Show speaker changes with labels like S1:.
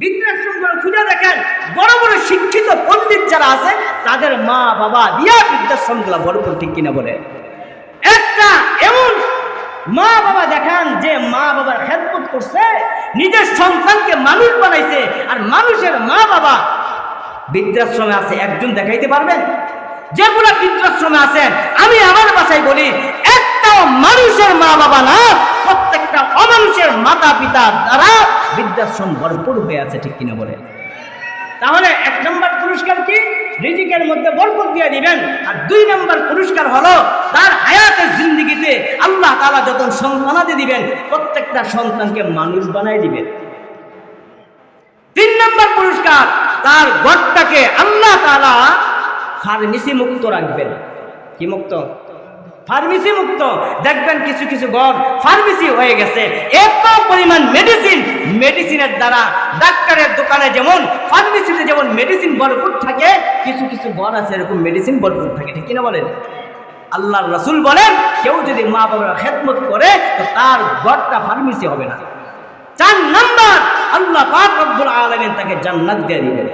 S1: বৃদ্ধাশ্রমগুলো খুঁজে দেখেন, বড় বড় শিক্ষিত পণ্ডিত যারা আছে, তাদের মা বাবা দিয়া বৃদ্ধাশ্রমগুলো ভরপুর ঠিক কিনা বলে। একটা এমন মা বাবা দেখান যে মা বাবার খেদমত করছে, নিজের সন্তানকে মানুষ বানাইছে, আর মানুষের মা বাবা বৃদ্ধাশ্রমে আছে, একজন দেখাইতে পারবেন? যেগুলো বৃদ্ধাশ্রমে আছেন আমি আমার বাসায় বলি, একটাও মানুষের মা বাবা না, প্রত্যেকটা অমানুষের মাতা পিতা দ্বারা বৃদ্ধাশ্রম ভরপুর হয়ে আছে ঠিক কিনা বলে। তাহলে এক নম্বর পুরস্কার কি? রিজিকের মধ্যে বরকত দিয়ে দিবেন। আর দুই নম্বর পুরস্কার হলো তার হায়াতের জিন্দিগিতে আল্লাহ তালা যত সন্তানাদি দিবেন, প্রত্যেকটা সন্তানকে মানুষ বানাই দিবেন। তিন নম্বর পুরস্কার, তার ঘরটাকে আল্লাহ তাআলা ফার্মেসি মুক্ত রাখবেন। কি মুক্ত? ফার্মেসি মুক্ত। দেখবেন কিছু কিছু ঘর ফার্মেসি হয়ে গেছে। এত পরিমাণ মেডিসিন মেডিসিনের দ্বারা, ডাক্তারের দোকানে যেমন ফার্মেসিতে যেমন মেডিসিন ভরপুর থাকে, কিছু কিছু ঘর আছে এরকম মেডিসিন ভরপুর থাকে, ঠিক কিনা বলেন? আল্লাহর রসুল বলেন, কেউ যদি মা বাবার খেদমত করে, তো তার ঘরটা ফার্মেসি হবে না। চার নাম্বার, আল্লাহ পাক রব্বুল তাকে জান্নাত দিয়ে দিবেন।